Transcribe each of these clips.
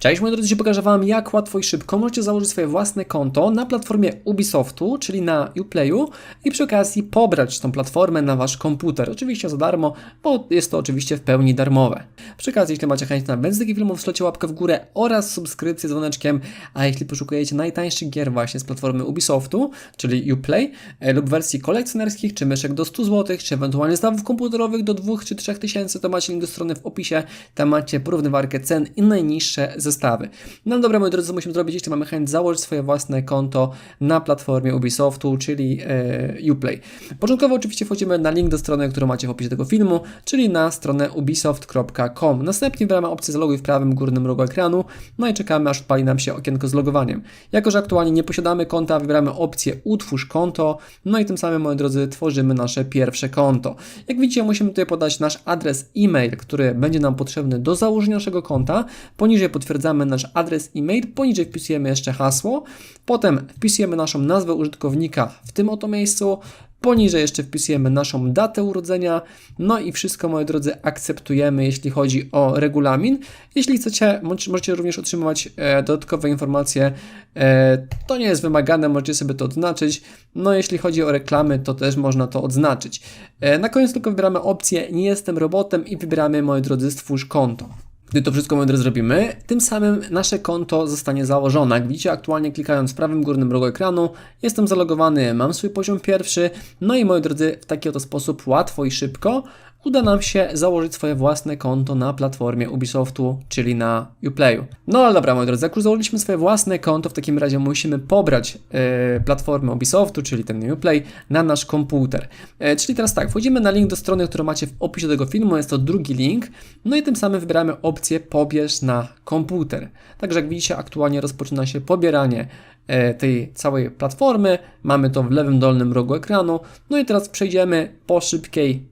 Cześć moi drodzy, dzisiaj pokażę Wam jak łatwo i szybko możecie założyć swoje własne konto na platformie Ubisoftu, czyli na Uplayu i przy okazji pobrać tą platformę na Wasz komputer. Oczywiście za darmo, bo jest to oczywiście w pełni darmowe. Przy okazji, jeśli macie chęć na więcej filmów, wslecie łapkę w górę oraz subskrypcję z dzwoneczkiem, a jeśli poszukujecie najtańszych gier właśnie z platformy Ubisoftu, czyli Uplay e, lub wersji kolekcjonerskich, czy myszek do 100 zł, czy ewentualnie zestawów komputerowych do 2 czy 3 tysięcy, to macie link do strony w opisie, tam macie porównywarkę cen i najniższe zestawy. No dobra, moi drodzy, co musimy zrobić, jeśli mamy chęć założyć swoje własne konto na platformie Ubisoftu, czyli e, Uplay. Początkowo oczywiście wchodzimy na link do strony, którą macie w opisie tego filmu, czyli na stronę ubisoft.com. Następnie wybieramy opcję zaloguj w prawym górnym rogu ekranu, no i czekamy, aż odpali nam się okienko z logowaniem. Jako, że aktualnie nie posiadamy konta, wybieramy opcję utwórz konto, no i tym samym, moi drodzy, tworzymy nasze pierwsze konto. Jak widzicie, musimy tutaj podać nasz adres e-mail, który będzie nam potrzebny do założenia naszego konta. Poniżej potwierdzamy nasz adres e-mail, poniżej wpisujemy jeszcze hasło, potem wpisujemy naszą nazwę użytkownika w tym oto miejscu, Poniżej jeszcze wpisujemy naszą datę urodzenia, no i wszystko, moi drodzy, akceptujemy, jeśli chodzi o regulamin. Jeśli chcecie, możecie również otrzymywać e, dodatkowe informacje, e, to nie jest wymagane, możecie sobie to odznaczyć. No, jeśli chodzi o reklamy, to też można to odznaczyć. E, na koniec tylko wybieramy opcję Nie jestem robotem i wybieramy, moi drodzy, stwórz konto. Gdy to wszystko, drodzy, zrobimy, tym samym nasze konto zostanie założone. Jak widzicie, aktualnie klikając w prawym górnym rogu ekranu, jestem zalogowany, mam swój poziom pierwszy, no i moi drodzy, w taki oto sposób łatwo i szybko uda nam się założyć swoje własne konto na platformie Ubisoftu, czyli na Uplayu. No ale dobra, moi drodzy, jak już założyliśmy swoje własne konto, w takim razie musimy pobrać e, platformę Ubisoftu, czyli ten Uplay, na nasz komputer. E, czyli teraz tak, wchodzimy na link do strony, którą macie w opisie tego filmu, jest to drugi link, no i tym samym wybieramy opcję pobierz na komputer. Także jak widzicie, aktualnie rozpoczyna się pobieranie E, tej całej platformy. Mamy to w lewym dolnym rogu ekranu. No i teraz przejdziemy po szybkiej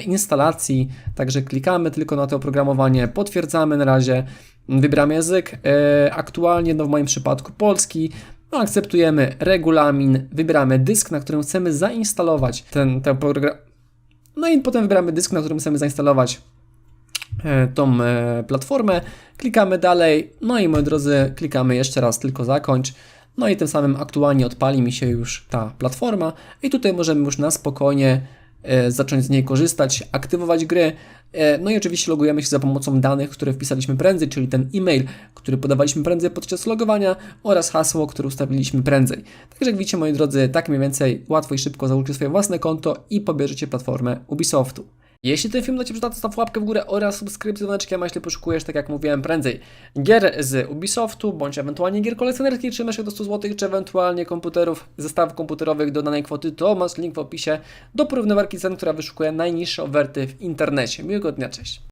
instalacji. Także klikamy tylko na to oprogramowanie, potwierdzamy na razie, wybieramy język. E, aktualnie, no w moim przypadku polski. No, akceptujemy regulamin, wybieramy dysk, na którym chcemy zainstalować ten, ten program. No i potem wybieramy dysk, na którym chcemy zainstalować tą platformę, klikamy dalej, no i moi drodzy, klikamy jeszcze raz tylko zakończ. No i tym samym aktualnie odpali mi się już ta platforma i tutaj możemy już na spokojnie e, zacząć z niej korzystać, aktywować gry. E, no i oczywiście logujemy się za pomocą danych, które wpisaliśmy prędzej, czyli ten e-mail, który podawaliśmy prędzej podczas logowania oraz hasło, które ustawiliśmy prędzej. Także jak widzicie moi drodzy, tak mniej więcej łatwo i szybko założycie swoje własne konto i pobierzecie platformę Ubisoftu. Jeśli ten film dla Ciebie przyda, to staw łapkę w górę oraz subskrypcję dzwoneczkiem, a jeśli poszukujesz, tak jak mówiłem prędzej, gier z Ubisoftu, bądź ewentualnie gier kolekcjonerskich, czy myszek do 100 zł, czy ewentualnie komputerów, zestawów komputerowych do danej kwoty, to masz link w opisie do porównywarki cen, która wyszukuje najniższe oferty w internecie. Miłego dnia, cześć!